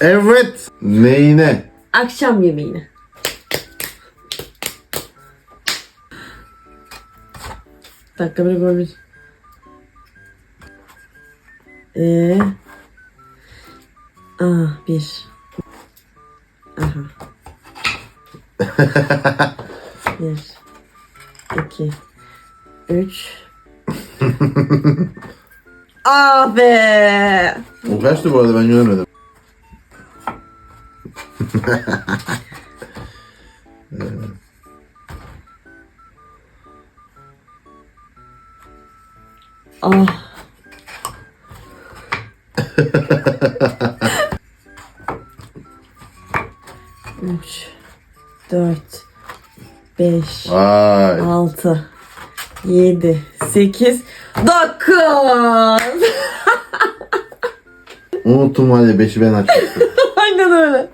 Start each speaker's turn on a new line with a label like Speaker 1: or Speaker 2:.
Speaker 1: Evet. Neyine?
Speaker 2: Akşam yemeğine. Dakika bir gol bir. Ee, ah bir. Aha. bir. iki. Üç. ah be.
Speaker 1: O kaçtı bu arada ben göremedim.
Speaker 2: Ah. Üç, dört, beş,
Speaker 1: Vay.
Speaker 2: altı, yedi, sekiz, dokuz.
Speaker 1: Unuttum hadi 5'i ben açmıştım.
Speaker 2: Aynen öyle.